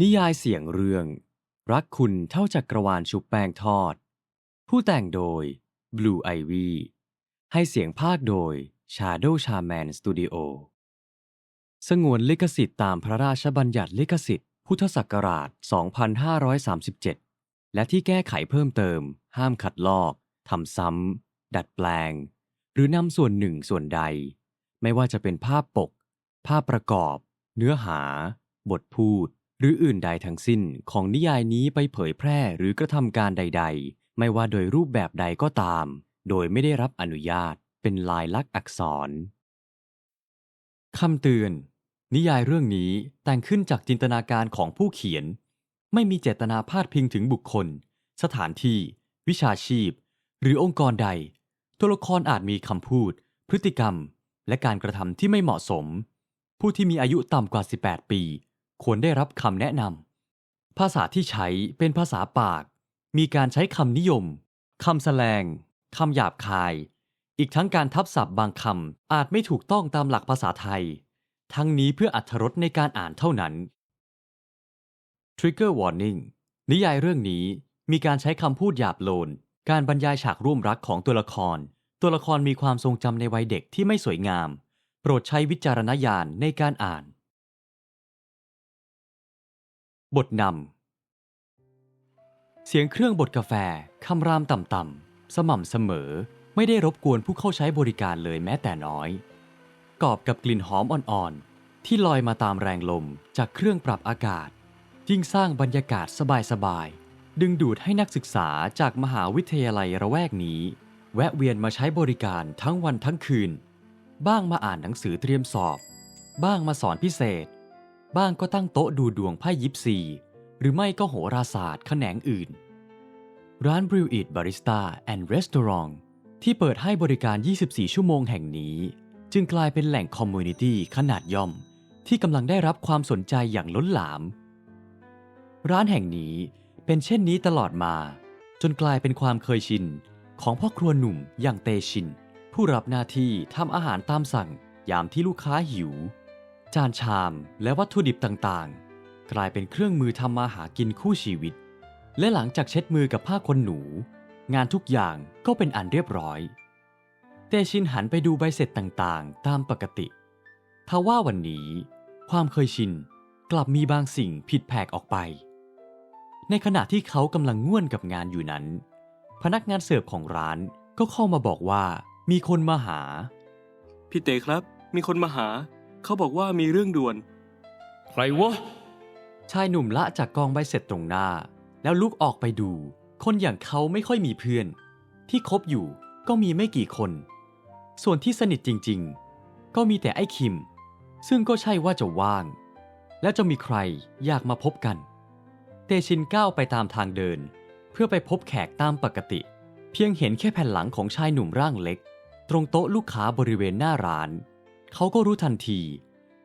นิยายเสียงเรื่อง รักคุณเท่าจักรวาลชุบแป้งทอด ผู้แต่งโดย Blue Ivy ให้เสียงภาคโดย Shadow Shaman Studio สงวนลิขสิทธิ์ตามพระราชบัญญัติลิขสิทธิ์พุทธศักราช 2537 และที่แก้ไขเพิ่มเติม ห้ามขัดลอกทำซ้ำ ดัดแปลง หรือนำส่วนหนึ่งส่วนใด ไม่ว่าจะเป็นภาพปก ภาพประกอบ เนื้อหา บทพูด หรืออื่นใดทั้งสิ้นของนิยายนี้ไปเผยแพร่หรือกระทำการใด ๆ ไม่ว่าโดยรูปแบบใดก็ตาม โดยไม่ได้รับอนุญาตเป็นลายลักษณ์อักษรคำเตือน นิยายเรื่องนี้แต่งขึ้นจากจินตนาการของผู้เขียน ไม่มีเจตนาพาดพิงถึงบุคคล สถานที่ วิชาชีพ หรือองค์กรใด ตัวละครอาจมีคำพูด พฤติกรรม และการกระทำที่ไม่เหมาะสม ผู้ที่มีอายุต่ำกว่า 18 ปี ควรได้รับคำแนะนำภาษาที่ใช้เป็นภาษาปาก มีการใช้คำนิยมคำแสลงคำหยาบคาย อีกทั้งการทับศัพท์บางคำอาจไม่ถูกต้องตามหลักภาษาไทย ทั้งนี้เพื่ออัธรสในการอ่านเท่านั้น Trigger Warning นิยายเรื่องนี้มีการใช้คำพูดหยาบโลน การบรรยายฉากร่วมรักของตัวละคร ตัวละครมีความทรงจำในวัยเด็กที่ไม่สวยงาม โปรดใช้วิจารณญาณในการอ่าน บทนำ เสียงเครื่องบดกาแฟคำรามต่ำๆ สม่ำเสมอ ไม่ได้รบกวนผู้เข้าใช้บริการเลยแม้แต่น้อย กอบกับกลิ่นหอมอ่อนๆ ที่ลอยมาตามแรงลมจากเครื่องปรับอากาศ ยิ่งสร้างบรรยากาศสบายๆ ดึงดูดให้นักศึกษาจากมหาวิทยาลัยระแวกนี้ แวะเวียนมาใช้บริการทั้งวันทั้งคืน บ้างมาอ่านหนังสือเตรียมสอบ บ้างมาสอนพิเศษ บ้างก็ตั้งโต๊ะดูดวงไพ่ยิปซี หรือไม่ก็โหราศาสตร์แขนงอื่น ร้าน Brew It Barista and Restaurant ที่เปิดให้บริการ 24 ชั่วโมงแห่งนี้ จึงกลายเป็นแหล่งคอมมูนิตี้ขนาดย่อม ที่กำลังได้รับความสนใจอย่างล้นหลาม ร้านแห่งนี้เป็นเช่นนี้ตลอดมา จนกลายเป็นความเคยชิน ของพ่อครัวหนุ่มอย่างเตชิน ผู้รับหน้าที่ทำอาหารตามสั่งยามที่ลูกค้าหิว จานชามและวัตถุดิบต่างๆ กลายเป็นเครื่องมือทำมาหากินคู่ชีวิต และหลังจากเช็ดมือกับผ้าขนหนู งานทุกอย่างก็เป็นอันเรียบร้อยเตชินหันไปดูใบเสร็จต่างๆ ตามปกติทว่าวันนี้ ความเคยชินกลับมีบางสิ่งผิดแผกออกไป ในขณะที่เขากำลังง่วนกับงานอยู่นั้น พนักงานเสิร์ฟของร้านก็เข้ามาบอกว่ามีคนมาหา พี่เตครับ มีคนมาหา เขาบอกว่ามีเรื่องด่วน ใครวะ ชายหนุ่มละจากกองใบเสร็จตรงหน้า แล้วลุกออกไปดู คนอย่างเขาไม่ค่อยมีเพื่อน ที่คบอยู่ก็มีไม่กี่คน ส่วนที่สนิทจริง ๆ ก็มีแต่ไอ้คิม ซึ่งก็ใช่ว่าจะว่าง และจะมีใครอยากมาพบกัน เตชินก้าวไปตามทางเดิน เพื่อไปพบแขกตามปกติ เพียงเห็นแค่แผ่นหลังของชายหนุ่มร่างเล็ก ตรงโต๊ะลูกค้าบริเวณหน้าร้าน เขาก็รู้ทันที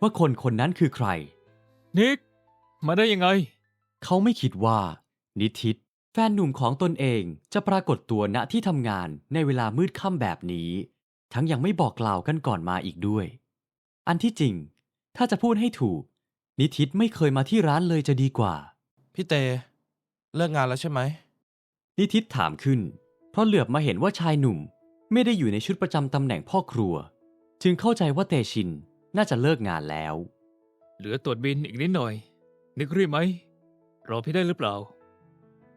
ว่าคนคนนั้นคือใคร นิก มาได้ยังไง เขาไม่คิดว่า นิทิตแฟนหนุ่มของตนเองจะปรากฏตัวณที่ทำงานในเวลามืดค่ำแบบนี้ ทั้งยังไม่บอกกล่าวกันก่อนมาอีกด้วย อันที่จริง ถ้าจะพูดให้ถูก นิทิตไม่เคยมาที่ร้านเลยจะดีกว่า พี่เต เลิกงานแล้วใช่ไหม นิทิตถามขึ้น เพราะเหลือบมาเห็นว่าชายหนุ่ม ไม่ได้อยู่ในชุดประจำตำแหน่งพ่อครัว จึงเข้าใจว่าเตชินน่าจะเลิกงานแล้ว เหลือตรวจบินอีกนิดหน่อย นึกรีบไหม รอพี่ได้หรือเปล่า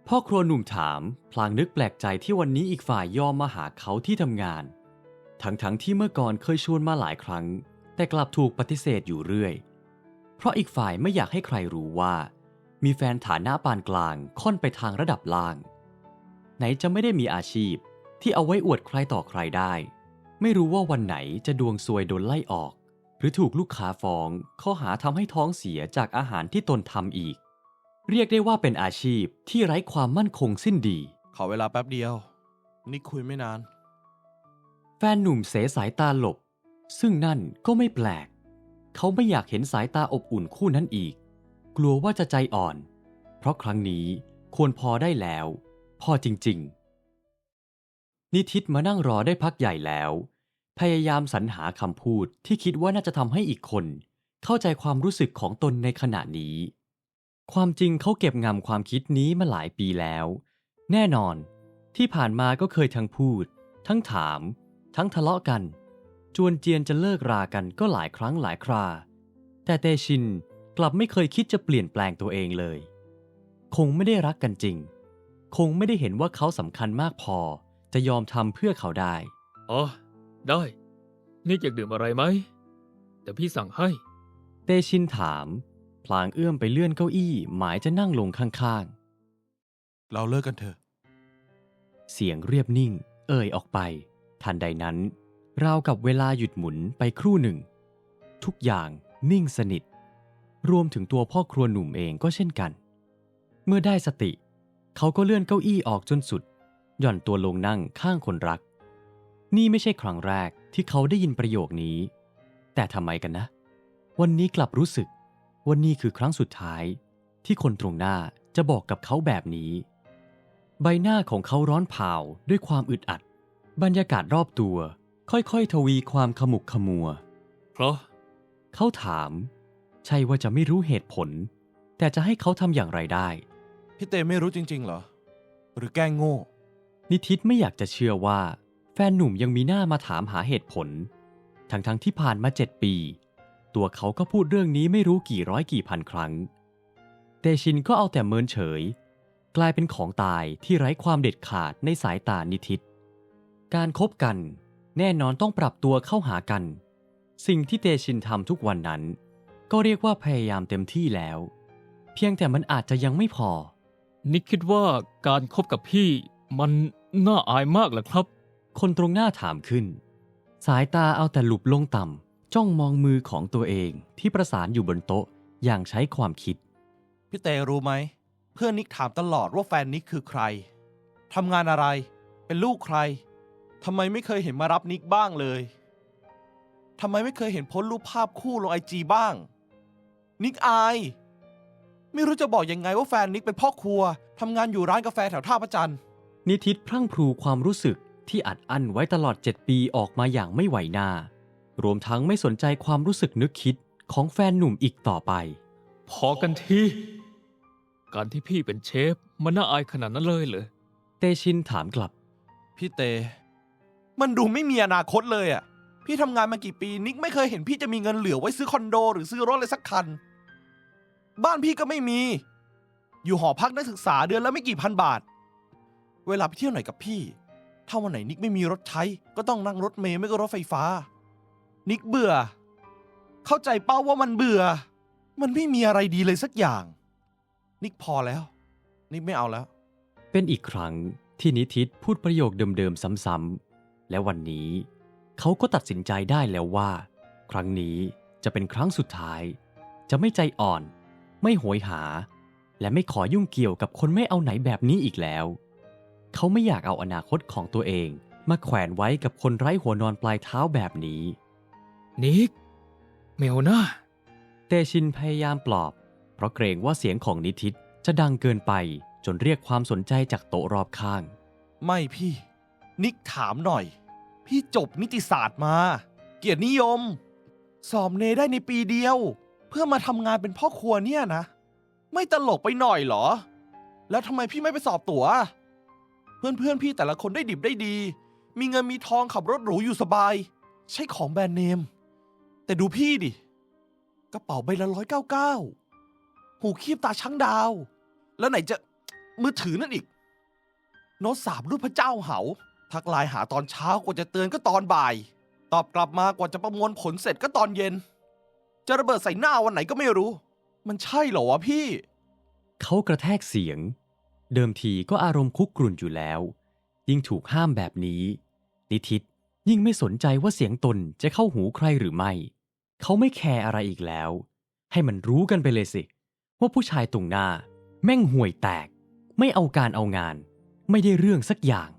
พ่อครัวหนุ่มถาม พลางนึกแปลกใจที่วันนี้อีกฝ่ายยอมมาหาเขาที่ทำงาน ทั้งๆทที่เมื่อก่อนเคยชวนมาหลายครั้ง แต่กลับถูกปฏิเสธอยู่เรื่อย เพราะอีกฝ่ายไม่อยากให้ใครรู้ว่า มีแฟนฐานะปานกลางค่อนไปทางระดับล่าง ไหนจะไม่ได้มีอาชีพที่เอาไว้อวดใครต่อใครได้ ไม่รู้ว่าวันไหนจะดวงซวยโดนไล่ออก หรือถูกลูกค้าฟ้องข้อหาทำให้ท้องเสียจากอาหารที่ตนทำอีก เรียกได้ว่าเป็นอาชีพที่ไร้ความมั่นคงสิ้นดี ขอเวลาแป๊บเดียว นี่คุยไม่นาน แฟนหนุ่มเสสายตาหลบ ซึ่งนั่นก็ไม่แปลก เขาไม่อยากเห็นสายตาอบอุ่นคู่นั้นอีก กลัวว่าจะใจอ่อน เพราะครั้งนี้ควรพอได้แล้ว พอจริง ๆ นิทิตมานั่งรอได้พักใหญ่แล้ว พยายามสรรหาคำพูดที่คิดว่าน่าจะทำให้อีกคน เข้าใจความรู้สึกของตนในขณะนี้ ความจริงเขาเก็บงำความคิดนี้มาหลายปีแล้ว แน่นอน ที่ผ่านมาก็เคยทั้งพูด ทั้งถาม ทั้งทะเลาะกัน จวนเจียนจะเลิกรากันก็หลายครั้งหลายครา แต่เตชินกลับไม่เคยคิดจะเปลี่ยนแปลงตัวเองเลย คงไม่ได้รักกันจริง คงไม่ได้เห็นว่าเขาสำคัญมากพอ จะยอมทำเพื่อเขาได้อ๋อ ได้นิกอยากดื่มอะไรไหม แต่พี่สั่งให้ เตชินถาม พลางเอื้อมไปเลื่อนเก้าอี้หมายจะนั่งลงข้างเราเลิกกันเถอะ ๆ เสียงเรียบนิ่ง เอ่ยออกไป ทันใดนั้น ราวกับเวลาหยุดหมุนไปครู่หนึ่ง ทุกอย่างนิ่งสนิท รวมถึงตัวพ่อครัวหนุ่มเองก็เช่นกัน เมื่อได้สติ เขาก็เลื่อนเก้าอี้ออกจนสุด หย่อนตัวลงนั่งข้างคนรัก นี่ไม่ใช่ครั้งแรกที่เขาได้ยินประโยคนี้ แต่ทำไมกันนะ วันนี้กลับรู้สึกว่านี่คือครั้งสุดท้าย ที่คนตรงหน้าจะบอกกับเขาแบบนี้ ใบหน้าของเขาร้อนเผาด้วยความอึดอัด บรรยากาศรอบตัว ค่อยๆ ทวีความขมุกขมัว เพราะ เขาถาม ใช่ว่าจะไม่รู้เหตุผล แต่จะให้เขาทำอย่างไรได้ พี่เตไม่รู้จริง ๆ เหรอ หรือแกล้งโง่ นิทิตไม่อยากจะเชื่อว่า แฟนหนุ่มยังมีหน้ามาถามหาเหตุผล ทั้งๆที่ผ่านมาเจ็ดปี ตัวเขาก็พูดเรื่องนี้ไม่รู้กี่ร้อยกี่พันครั้ง เตชินก็เอาแต่เมินเฉย กลายเป็นของตายที่ไร้ความเด็ดขาดในสายตานิทิต การคบกัน แน่นอนต้องปรับตัวเข้าหากัน สิ่งที่เตชินทำทุกวันนั้น ก็เรียกว่าพยายามเต็มที่แล้ว เพียงแต่มันอาจจะยังไม่พอ นิกคิดว่าการคบกับพี่มันน่าอายมากเหรอครับ คนตรงหน้าถามขึ้น สายตาเอาแต่หลุบลงต่ำจ้องมองมือของตัวเองที่ประสานอยู่บนโต๊ะอย่างใช้ความคิด พี่เตรู้ไหม เพื่อนนิกถามตลอดว่าแฟนนิกคือใครทำงานอะไร เป็นลูกใครทำไมไม่เคยเห็นมารับนิกบ้างเลยทำไมไม่เคยเห็นโพ้นรูปภาพคู่ลงไอจีบ้าง นิกอาย ไม่รู้จะบอกยังไงว่าแฟนนิกเป็นพ่อครัวทำงานอยู่ร้านกาแฟแถวท่าพระจันทร์นิทิตพรั่งพรูความรู้สึก ที่อัดอั้นไว้ตลอดเจ็ดปีออกมาอย่างไม่ไหวหน้า รวมทั้งไม่สนใจความรู้สึกนึกคิดของแฟนหนุ่มอีกต่อไป พอกันที การที่พี่เป็นเชฟ มันน่าอายขนาดนั้นเลยเหรอ เตชินถามกลับ พี่เต มันดูไม่มีอนาคตเลยอะ่ะ พี่ทำงานมากี่ปีนิกไม่เคยเห็นพี่จะมีเงินเหลือไว้ซื้อคอนโด หรือซื้อรถเลยสักคัน บ้านพี่ก็ไม่มี อยู่หอพักนักศึกษาเดือนละไม่กี่พันบาท เวลาไปเที่ยวไหนกับพี่ ถ้าวันไหนนิกไม่มีรถใช้ ก็ต้องนั่งรถเมล์ไม่ก็รถไฟฟ้า นิกเบื่อ เข้าใจเป้าว่ามันเบื่อ มันไม่มีอะไรดีเลยสักอย่าง นิกพอแล้ว นิกไม่เอาแล้ว เป็นอีกครั้งที่นิทิตพูดประโยคเดิมๆซ้ำๆ และวันนี้ เขาก็ตัดสินใจได้แล้วว่า ครั้งนี้จะเป็นครั้งสุดท้าย จะไม่ใจอ่อน ไม่โหยหา และไม่ขอยุ่งเกี่ยวกับคนไม่เอาไหนแบบนี้อีกแล้ว เขาไม่อยากเอาอนาคตของตัวเอง มาแขวนไว้กับคนไร้หัวนอนปลายเท้าแบบนี้ นิกเมวนะเตชินพยายามปลอบ เพราะเกรงว่าเสียงของนิทิตจะดังเกินไปจนเรียกความสนใจจากโต๊ะรอบข้าง ไม่พี่ นิกถามหน่อย พี่จบนิติศาสตร์มา เกียรตินิยม สอบเนได้ในปีเดียว เพื่อมาทำงานเป็นพ่อครัวเนี่ยนะ ไม่ตลกไปหน่อยเหรอ แล้วทำไมพี่ไม่ไปสอบตัว๋ว เพื่อนๆพี่แต่ละคนได้ดิบได้ดี มีเงินมีทองขับรถหรูอยู่สบาย ใช้ของแบรนด์เนม แต่ดูพี่ดิ กระเป๋าใบละร้อยเก้าเก้าหูคีบตาช้างดาว แล้วไหนจะมือถือนั่นอีก โน้ตสามรูปพระเจ้าเหา ทักไลน์หาตอนเช้ากว่าจะเตือนก็ตอนบ่าย ตอบกลับมากว่าจะประมวลผลเสร็จก็ตอนเย็น จะระเบิดใส่หน้าวันไหนก็ไม่รู้ มันใช่เหรอวะพี่ เขากระแทกเสียง เดิมทีก็อารมณ์คุกกรุ่นอยู่แล้ว ยิ่งถูกห้ามแบบนี้ นิทิตยิ่งไม่สนใจว่าเสียงตนจะเข้าหูใครหรือไม่ เขาไม่แคร์อะไรอีกแล้ว ให้มันรู้กันไปเลยสิ ว่าผู้ชายตรงหน้า แม่งห่วยแตก ไม่เอาการเอางาน ไม่ได้เรื่องสักอย่าง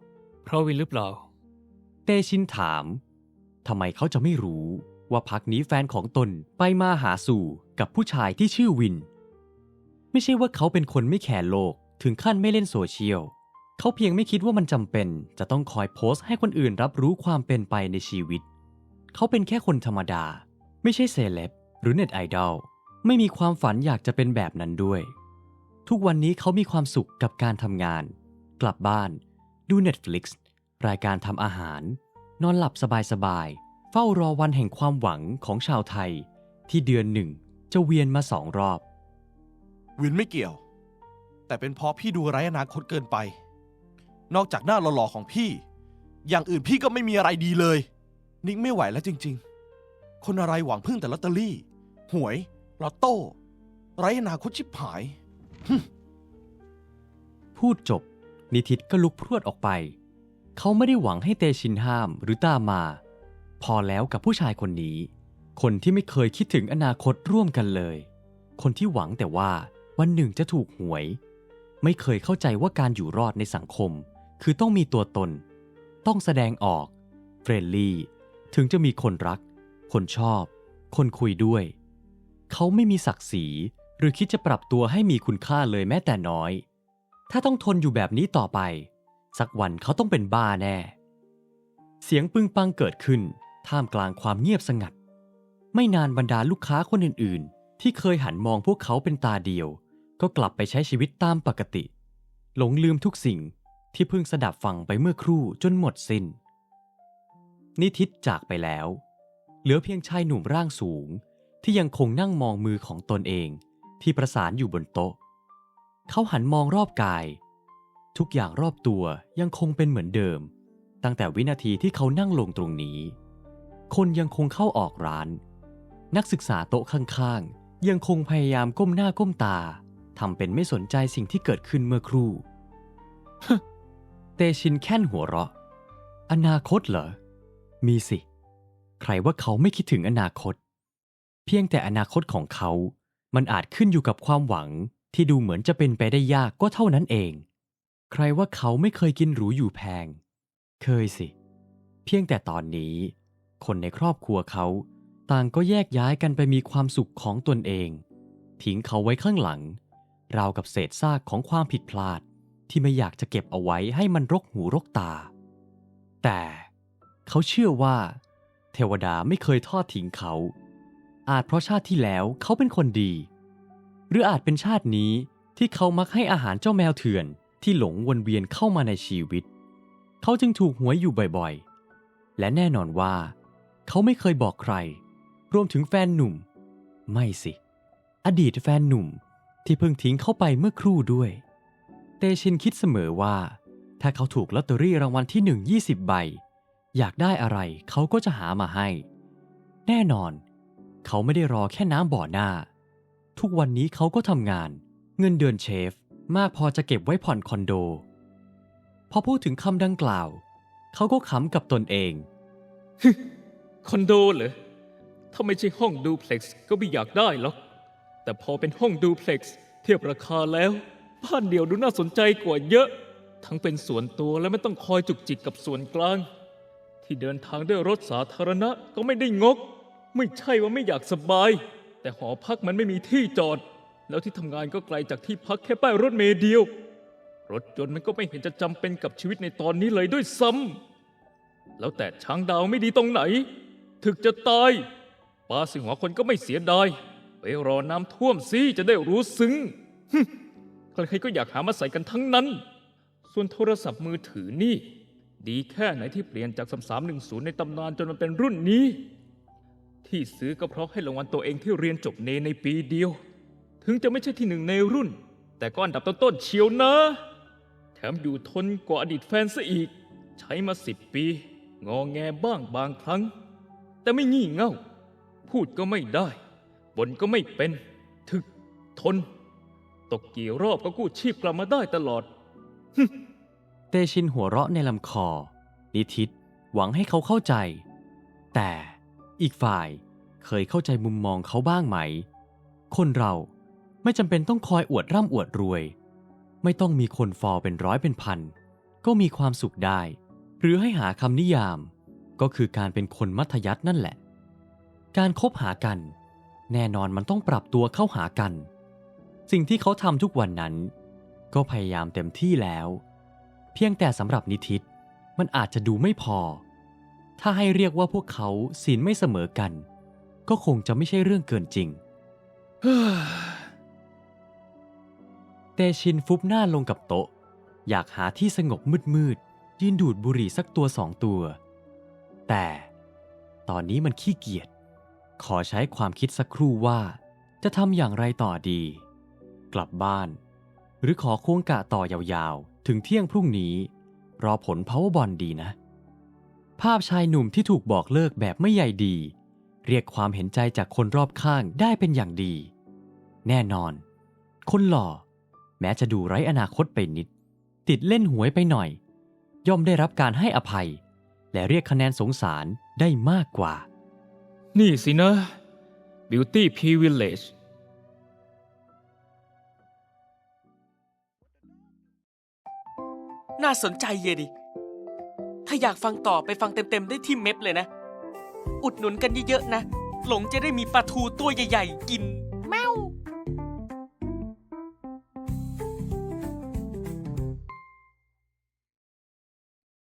เพราะวินหรือเปล่า เตชินถามทำไมเขาจะไม่รู้ว่าพักนี้แฟนของตนไปมาหาสู่กับผู้ชายที่ชื่อวิน ไม่ใช่ว่าเขาเป็นคนไม่แคร์โลก ถึงขั้นไม่เล่นโซเชียล เขาเพียงไม่คิดว่ามันจำเป็น จะต้องคอยโพสต์ให้คนอื่นรับรู้ความเป็นไปในชีวิต เขาเป็นแค่คนธรรมดา ไม่ใช่เซเลบหรือเน็ตไอดอลไม่มีความฝันอยากจะเป็นแบบนั้นด้วย ทุกวันนี้เขามีความสุขกับการทำงาน กลับบ้าน ดู Netflix รายการทำอาหาร นอนหลับสบายๆ เฝ้ารอวันแห่งความหวังของชาวไทย ที่เดือนหนึ่งจะเวียนมาสองรอบ วินไม่เกี่ยว แต่เป็นเพราะพี่ดูไร้อนาคตเกินไป นอกจากหน้าหล่อๆของพี่ อย่างอื่นพี่ก็ไม่มีอะไรดีเลย นิกไม่ไหวแล้วจริง ๆ คนอะไรหวังพึ่งแต่ลอตเตอรี่ หวยลอตโต้ ไร้อนาคตชิบหาย พูดจบ นิทิตก็ลุกพรวดออกไป เขาไม่ได้หวังให้เตชินห้ามหรือตามมา พอแล้วกับผู้ชายคนนี้ คนที่ไม่เคยคิดถึงอนาคตร่วมกันเลย คนที่หวังแต่ว่าวันหนึ่งจะถูกหวย ไม่เคยเข้าใจว่าการอยู่รอดในสังคม คือต้องมีตัวตน ต้องแสดงออกเฟรนลี่ถึงจะมีคนรัก คนชอบ คนคุยด้วย เขาไม่มีศักดิ์ศรีหรือคิดจะปรับตัวให้มีคุณค่าเลยแม้แต่น้อย ถ้าต้องทนอยู่แบบนี้ต่อไป สักวันเขาต้องเป็นบ้าแน่ เสียงปึงปังเกิดขึ้น ท่ามกลางความเงียบสงัด ไม่นานบรรดาลูกค้าคนอื่น ๆ ที่เคยหันมองพวกเขาเป็นตาเดียว ก็กลับไปใช้ชีวิตตามปกติ หลงลืมทุกสิ่งที่เพิ่งสดับฟังไปเมื่อครู่จนหมดสิน้น นิทิตจากไปแล้ว เหลือเพียงชายหนุ่มร่างสูงที่ยังคงนั่งมองมือของตนเองที่ประสานอยู่บนโต๊ะ เขาหันมองรอบกาย ทุกอย่างรอบตัวยังคงเป็นเหมือนเดิม ตั้งแต่วินาทีที่เขานั่งลงตรงนี้ คนยังคงเข้าออกร้าน นักศึกษาโต๊ะข้างๆ ยังคงพยายามก้มหน้าก้มตา ทำเป็นไม่สนใจสิ่งที่เกิดขึ้นเมื่อครู่ เตชินแค่นหัวเราะ อนาคตเหรอ มีสิ ใครว่าเขาไม่คิดถึงอนาคต เพียงแต่อนาคตของเขา มันอาจขึ้นอยู่กับความหวังที่ดูเหมือนจะเป็นไปได้ยากก็เท่านั้นเอง ใครว่าเขาไม่เคยกินหรูอยู่แพง เคยสิ เพียงแต่ตอนนี้ คนในครอบครัวเขาต่างก็แยกย้ายกันไปมีความสุขของตนเอง ทิ้งเขาไว้ข้างหลัง ราวกับเศษซากของความผิดพลาดที่ไม่อยากจะเก็บเอาไว้ให้มันรกหูรกตา แต่เขาเชื่อว่า เทวดาไม่เคยทอดทิ้งเขา อาจเพราะชาติที่แล้วเขาเป็นคนดี หรืออาจเป็นชาตินี้ที่เขามักให้อาหารเจ้าแมวเถื่อนที่หลงวนเวียนเข้ามาในชีวิต เขาจึงถูกหวยอยู่บ่อยๆ และแน่นอนว่า เขาไม่เคยบอกใคร รวมถึงแฟนหนุ่ม ไม่สิ อดีตแฟนหนุ่ม ที่เพิ่งทิ้งเข้าไปเมื่อครู่ด้วย เตชินคิดเสมอว่า ถ้าเขาถูกลอตเตอรี่รางวัลที่หนึ่งยี่สิบใบ อยากได้อะไรเขาก็จะหามาให้ แน่นอน เขาไม่ได้รอแค่น้ำบ่อหน้า ทุกวันนี้เขาก็ทำงาน เงินเดือนเชฟ มากพอจะเก็บไว้ผ่อนคอนโด พอพูดถึงคำดังกล่าว เขาก็ขำกับตนเองคอนโดเหรอถ้าไม่ใช่ห้องดูเพล็กซ์ก็ไม่อยากได้หรอก แต่พอเป็นห้องดูเพล็กซ์เทียบราคาแล้ว บ้านเดียวดูน่าสนใจกว่าเยอะ ทั้งเป็นส่วนตัวและไม่ต้องคอยจุกจิกกับส่วนกลาง ที่เดินทางด้วยรถสาธารณะก็ไม่ได้งก ไม่ใช่ว่าไม่อยากสบาย แต่หอพักมันไม่มีที่จอด แล้วที่ทำงานก็ไกลจากที่พักแค่ป้ายรถเมล์เดียว รถยนต์มันก็ไม่เห็นจะจำเป็นกับชีวิตในตอนนี้เลยด้วยซ้ำแล้วแต่ช้างดาวไม่ดีตรงไหน ถึกจะตายปลาสิงหัวคนก็ไม่เสียดาย ไปรอน้ำท่วมสิจะได้รู้ซึ้งใครๆก็อยากหามาใส่กันทั้งนั้น ส่วนโทรศัพท์มือถือนี่ ดีแค่ไหนที่เปลี่ยนจาก3310ในตำนานจนมันเป็นรุ่นนี้ ที่ซื้อก็เพราะให้รางวัลตัวเองที่เรียนจบเนในปีเดียว ถึงจะไม่ใช่ที่หนึ่งในรุ่น แต่ก็อันดับต้นๆเชียวนะ แถมอยู่ทนกว่าอดีตแฟนซะอีก ใช้มาสิบปี งอแงบ้างบางครั้ง แต่ไม่งี่เง่า พูดก็ไม่ได้ บนก็ไม่เป็น ถึก ทน ตกกี่รอบก็กู้ชีพกลับมาได้ตลอด เตชินหัวเราะในลำคอ นิทิตหวังให้เขาเข้าใจ แต่อีกฝ่ายเคยเข้าใจมุมมองเขาบ้างไหม คนเราไม่จำเป็นต้องคอยอวดร่ำอวดรวย ไม่ต้องมีคนฟอลเป็นร้อยเป็นพัน ก็มีความสุขได้ หรือให้หาคำนิยาม ก็คือการเป็นคนมัธยัสถ์นั่นแหละ การคบหากัน แน่นอนมันต้องปรับตัวเข้าหากัน สิ่งที่เขาทำทุกวันนั้น ก็พยายามเต็มที่แล้ว เพียงแต่สำหรับนิทิตมันอาจจะดูไม่พอ ถ้าให้เรียกว่าพวกเขาศีลไม่เสมอกัน ก็คงจะไม่ใช่เรื่องเกินจริงเตชินฟุบหน้าลงกับโต๊ะ อยากหาที่สงบมืดๆยืนดูดบุหรี่สักตัวสองตัว แต่ตอนนี้มันขี้เกียจ ขอใช้ความคิดสักครู่ว่า จะทำอย่างไรต่อดี กลับบ้าน หรือขอควงกะต่อยาวๆ ถึงเที่ยงพรุ่งนี้ รอผลพาวเวอร์บอลดีนะ ภาพชายหนุ่มที่ถูกบอกเลิกแบบไม่ใยดี เรียกความเห็นใจจากคนรอบข้างได้เป็นอย่างดี แน่นอน คนหล่อ แม้จะดูไร้อนาคตไปนิด ติดเล่นหวยไปหน่อย ย่อมได้รับการให้อภัย และเรียกคะแนนสงสารได้มากกว่า นี่สินะ Beauty Privilege น่าสนใจเยดิ ถ้าอยากฟังต่อไปฟังเต็มๆ ได้ที่เม็บเลยนะ อุดหนุนกันเยอะๆนะ หลงจะได้มีปลาทูตัวใหญ่ๆ กิน